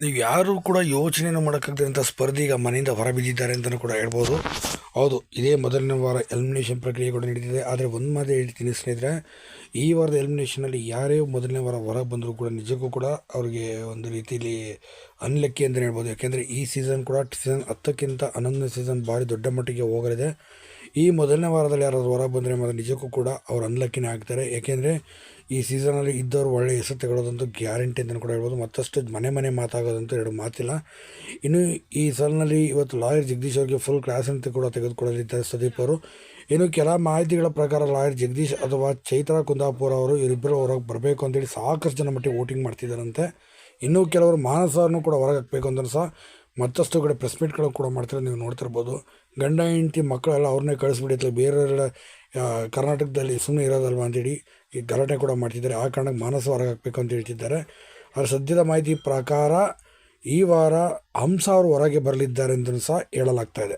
ನೀವು ಯಾರು ಕೂಡ ಯೋಚನೆಯನ್ನು ಮಾಡೋಕ್ಕಾಗದಂಥ ಈಗ ಮನೆಯಿಂದ ಹೊರಬಿದ್ದಿದ್ದಾರೆ ಅಂತಲೂ ಕೂಡ ಹೇಳ್ಬೋದು. ಹೌದು, ಇದೇ ಮೊದಲನೇ ವಾರ ಎಲಿಮಿನೇಷನ್ ಪ್ರಕ್ರಿಯೆ ಕೂಡ ನಡೀತಿದೆ. ಆದರೆ ಒಂದು ಮಾತು ಹೇಳ್ತೀನಿ ಸ್ನೇಹಿತರೆ, ಈ ವಾರದ ಎಲಿಮಿನೇಷನಲ್ಲಿ ಯಾರೇ ಮೊದಲನೇ ವಾರ ಹೊರ ಬಂದರೂ ಕೂಡ ನಿಜಕ್ಕೂ ಕೂಡ ಅವರಿಗೆ ಒಂದು ರೀತಿಯಲ್ಲಿ ಅನ್ಲಕ್ಕಿ ಅಂತಲೇ ಹೇಳ್ಬೋದು. ಯಾಕೆಂದರೆ ಈ ಸೀಸನ್ ಕೂಡ ಸೀಸನ್ ಹತ್ತಕ್ಕಿಂತ ಹನ್ನೊಂದನೇ ಸೀಸನ್ ಭಾರಿ ದೊಡ್ಡ ಮಟ್ಟಿಗೆ ಹೋಗಲಿದೆ. ಈ ಮೊದಲನೇ ವಾರದಲ್ಲಿ ಯಾರಾದರೂ ಹೊರ ಬಂದರೆ ಮಾತ್ರ ನಿಜಕ್ಕೂ ಕೂಡ ಅವ್ರು ಅನ್ಲಕ್ಕಿನೇ ಆಗ್ತಾರೆ. ಏಕೆಂದರೆ ಈ ಸೀಸನಲ್ಲಿ ಇದ್ದವರು ಒಳ್ಳೆ ಹೆಸರು ತಗೊಳ್ಳೋದಂತೂ ಗ್ಯಾರಂಟಿ ಅಂತಲೂ ಕೂಡ ಹೇಳ್ಬೋದು. ಮತ್ತಷ್ಟು ಮನೆ ಮನೆ ಮಾತಾಗೋದಂತೂ ಎರಡು ಮಾತಿಲ್ಲ. ಇನ್ನು ಈ ಸಲನಲ್ಲಿ ಇವತ್ತು ಲಾಯರ್ ಜಗದೀಶ್ ಅವರಿಗೆ ಫುಲ್ ಕ್ಲಾಸ್ ಅಂತ ಕೂಡ ತೆಗೆದುಕೊಳ್ಳಲಿದ್ದಾರೆ ಸದೀಪ್ ಅವರು. ಇನ್ನು ಕೆಲ ಮಾಹಿತಿಗಳ ಪ್ರಕಾರ ಲಾಯರ್ ಜಗದೀಶ್ ಅಥವಾ ಚೈತ್ರಾ ಕುಂದಾಪುರ ಅವರು ಇವರಿಬ್ಬರು ಹೊರಗೆ ಬರಬೇಕು ಅಂತೇಳಿ ಸಾಕಷ್ಟು ಜನ ಮಟ್ಟಿಗೆ ವೋಟಿಂಗ್ ಮಾಡ್ತಿದ್ದಾರಂತೆ. ಇನ್ನೂ ಕೆಲವರು ಮಾನಸವನ್ನು ಕೂಡ ಹೊರಗೆ ಹಾಕಬೇಕು ಅಂತ ಸಹ ಮತ್ತಷ್ಟು ಕಡೆ ಪ್ರೆಸ್ ಮೀಟ್ಗಳು ಕೂಡ ಮಾಡ್ತಾರೆ. ನೀವು ನೋಡ್ತಿರ್ಬೋದು. ಗಂಡ, ಹೆಂಡತಿ, ಮಕ್ಕಳೆಲ್ಲ ಅವ್ರನ್ನೇ ಕಳಿಸ್ಬಿಡಿ ಅಥವಾ ಬೇರೆಯವರೆಲ್ಲ ಕರ್ನಾಟಕದಲ್ಲಿ ಸುಮ್ಮನೆ ಇರೋದಲ್ವ ಅಂತೇಳಿ ಈ ಗಲಾಟೆ ಕೂಡ ಮಾಡ್ತಿದ್ದಾರೆ. ಆ ಕಾರಣಕ್ಕೆ ಮಾನಸ ಹೊರಗೆ ಹಾಕಬೇಕು ಅಂತ ಹೇಳ್ತಿದ್ದಾರೆ. ಆದರೆ ಸದ್ಯದ ಮಾಹಿತಿ ಪ್ರಕಾರ ಈ ವಾರ ಹಂಸ ಅವರು ಹೊರಗೆ ಬರಲಿದ್ದಾರೆ ಅಂತಲೂ ಸಹ ಹೇಳಲಾಗ್ತಾ ಇದೆ.